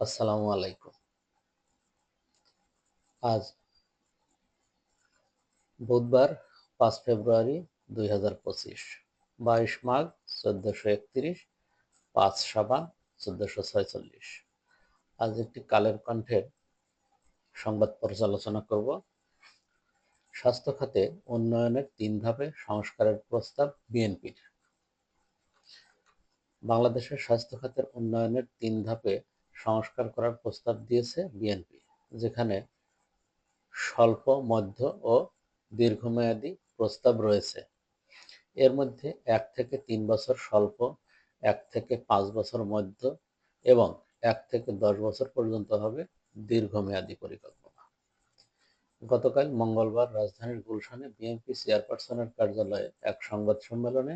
আসসালামু আলাইকুম। আজ বুধবার পাঁচ ফেব্রুয়ারি দুই হাজার পঁচিশ, বাইশ মাঘ চোদ্দশো একত্রিশ, পাঁচ সাবান চোদ্দশো ছয়চল্লিশ। আজ একটি কালের কণ্ঠের সংবাদ পর্যালোচনা করব। স্বাস্থ্য খাতে উন্নয়নের তিন ধাপে সংস্কারের প্রস্তাব বিএনপির। বাংলাদেশের স্বাস্থ্য খাতের উন্নয়নের তিন ধাপে সংস্কার করার প্রস্তাব দিয়েছে বিএনপি, যেখানে স্বল্প, মধ্য ও দীর্ঘমেয়াদী প্রস্তাব রয়েছে। এর মধ্যে এক থেকে তিন বছর স্বল্প, এক থেকে পাঁচ বছর মধ্য এবং এক থেকে দশ বছর পর্যন্ত হবে দীর্ঘমেয়াদী পরিকল্পনা। গতকাল মঙ্গলবার রাজধানীর গুলশানে বিএনপি চেয়ারপারসনের কার্যালয়ে এক সংবাদ সম্মেলনে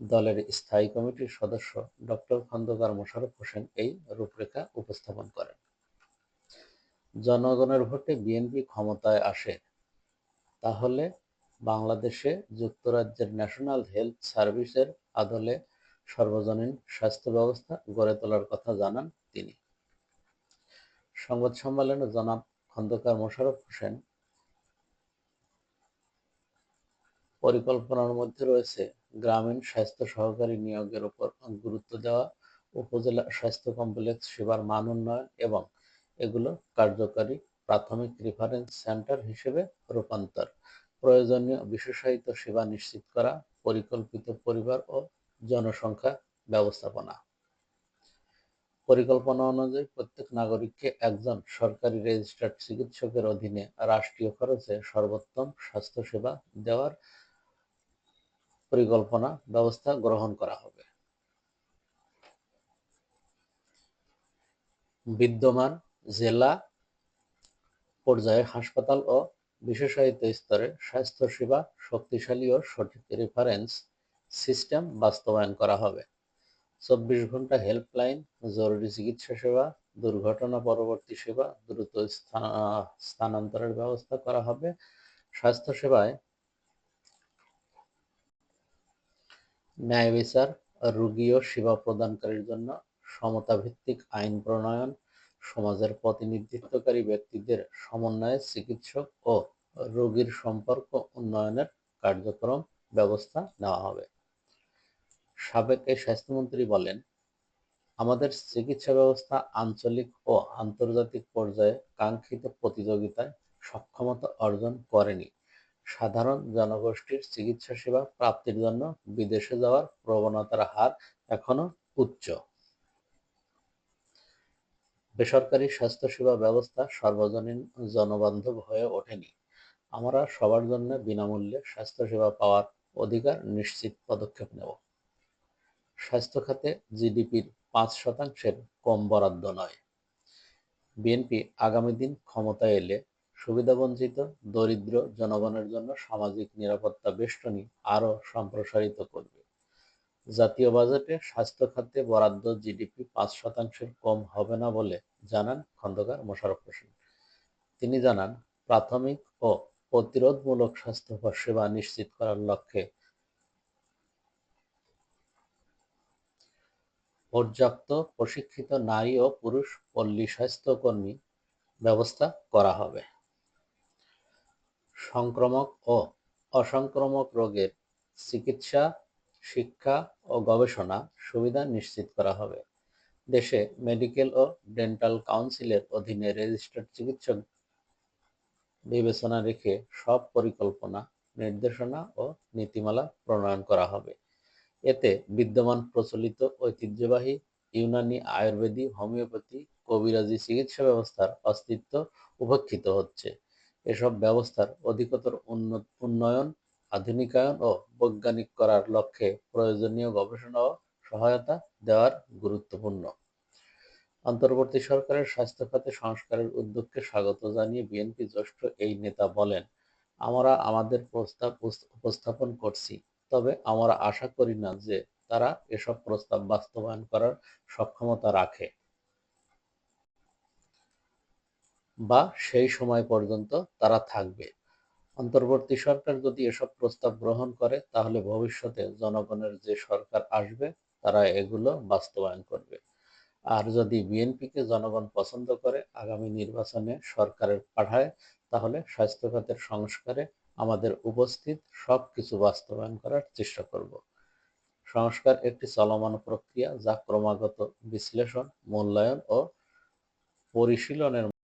দলের স্থায়ী কমিটির সদস্য ডক্টর খন্দকার মোশারফ হোসেন এই রূপরেখা উপস্থাপন করেন। জনগণের ভোটে বিএনপি ক্ষমতায় আসে, তাহলে বাংলাদেশে যুক্তরাজ্যের ন্যাশনাল হেলথ সার্ভিসের আদলে সর্বজনীন স্বাস্থ্য ব্যবস্থা গড়ে তোলার কথা জানান তিনি। সংবাদ সম্মেলনে জনাব খন্দকার মোশাররফ হোসেন পরিকল্পনার মধ্যে রয়েছে গ্রামীণ স্বাস্থ্য সহকারী নিয়োগের উপর গুরুত্ব দেওয়া, উপজেলা স্বাস্থ্য কমপ্লেক্স সেবার মান উন্নয়ন এবং এগুলো কার্যকারী প্রাথমিক রেফারেন্স সেন্টার হিসেবে রূপান্তর। প্রয়োজনীয় বিশেষায়িত সেবা নিশ্চিত করা, পরিকল্পিত পরিবার ও জনসংখ্যা ব্যবস্থাপনা। পরিকল্পনা অনুযায়ী প্রত্যেক নাগরিককে একজন সরকারি রেজিস্টার্ড চিকিৎসকের অধীনে রাষ্ট্রীয় খরচে সর্বোত্তম স্বাস্থ্যসেবা দেওয়ার পরিকল্পনা ব্যবস্থা গ্রহণ করা হবে। বিদ্যমান জেলা পর্যায়ে হাসপাতাল ও বিশেষায়িত স্তরে স্বাস্থ্যসেবা শক্তিশালী ও সঠিক রেফারেন্স সিস্টেম বাস্তবায়ন করা হবে। চব্বিশ ঘণ্টা হেল্পলাইন জরুরি চিকিৎসা সেবা, দুর্ঘটনা পরবর্তী সেবা, দ্রুত স্থানান্তরের ব্যবস্থা করা হবে। স্বাস্থ্যসেবায় ন্যায় বিচার রোগী ও সেবা প্রদানকারীর জন্য সমতাভিত্তিক আইন প্রণয়ন সমাজের প্রতিনিধিত্বকারী ব্যক্তিদের সমন্বয়ে চিকিৎসক ও রোগীর সম্পর্ক উন্নয়নের কার্যক্রম ব্যবস্থা নেওয়া হবে। সাবেক এই স্বাস্থ্যমন্ত্রী বলেন, আমাদের চিকিৎসা ব্যবস্থা আঞ্চলিক ও আন্তর্জাতিক পর্যায়ে কাঙ্ক্ষিত প্রতিযোগিতায় সক্ষমতা অর্জন করেনি। সাধারণ জনগোষ্ঠীর চিকিৎসা সেবা প্রাপ্তির জন্য বিদেশে যাওয়ার প্রবণতার হার এখনও উচ্চ। বেসরকারি স্বাস্থ্যসেবা ব্যবস্থা সর্বজনীন জনবান্ধব হয়ে ওঠেনি। আমরা সবার জন্য বিনামূল্যে স্বাস্থ্যসেবা পাওয়ার অধিকার নিশ্চিত পদক্ষেপ নেব। স্বাস্থ্য খাতে জিডিপির পাঁচ শতাংশের কম বরাদ্দ নয়। বিএনপি আগামী দিন ক্ষমতায় এলে সুবিধাবঞ্চিত, দরিদ্র জনগণের জন্য সামাজিক নিরাপত্তা বেষ্টনী আরও সম্প্রসারিত করবে। জাতীয় বাজেটে স্বাস্থ্য খাতে বরাদ্দ জিডিপি পাঁচ শতাংশের কম হবে না বলে জানান খন্দকার মোশারফ হোসেন। তিনি জানান, প্রাথমিক ও প্রতিরোধমূলক স্বাস্থ্য সেবা নিশ্চিত করার লক্ষ্যে পর্যাপ্ত প্রশিক্ষিত নারী ও পুরুষ পল্লী স্বাস্থ্যকর্মী ব্যবস্থা করা হবে। সংক্রমক ও অসংক্রামক রোগের চিকিৎসা, শিক্ষা ও গবেষণা সুবিধা নিশ্চিত করা হবে। দেশে মেডিকেল ও ডেন্টাল কাউন্সিলের অধীনে রেজিস্টার্ড চিকিৎসক বিবেচনা রেখে সব পরিকল্পনা, নির্দেশনা ও নীতিমালা প্রণয়ন করা হবে। এতে বিদ্যমান প্রচলিত ঐতিহ্যবাহী ইউনানি আয়ুর্বেদী হোমিওপ্যাথি কবিরাজি চিকিৎসা ব্যবস্থার অস্তিত্ব উপেক্ষিত হচ্ছে। এসব ব্যবস্থার অধিকতর উন্নয়ন, আধুনিকায়ন ও বৈজ্ঞানিক করার লক্ষ্যে প্রয়োজনীয় গবেষণা ও সহায়তা দেওয়ার গুরুত্বপূর্ণ। অন্তর্বর্তী সরকারের স্বাস্থ্য খাতে সংস্কারের উদ্যোগকে স্বাগত জানিয়ে বিএনপি জ্যেষ্ঠ এই নেতা বলেন, আমরা আমাদের প্রস্তাব উপস্থাপন করছি, তবে আমরা আশা করি না যে তারা এসব প্রস্তাব বাস্তবায়ন করার সক্ষমতা রাখে। বা সেই সময় পর্যন্ত তারা থাকবে। অন্তর্বর্তী সরকার যদি এসব প্রস্তাব গ্রহণ করে, তাহলে ভবিষ্যতে জনগণের যে সরকার আসবে, তারা এগুলো বাস্তবায়ন করবে। আর যদি বিএনপিকে জনগণ পছন্দ করে, আগামী নির্বাচনে সরকারে পাঠায়, তাহলে স্বাস্থ্য খাতের সংস্কারে আমাদের উপস্থিত সব কিছু বাস্তবায়ন করার চেষ্টা করব। সংস্কার একটি চলমান প্রক্রিয়া যা ক্রমাগত বিশ্লেষণ, মূল্যায়ন ও পরিশীলনের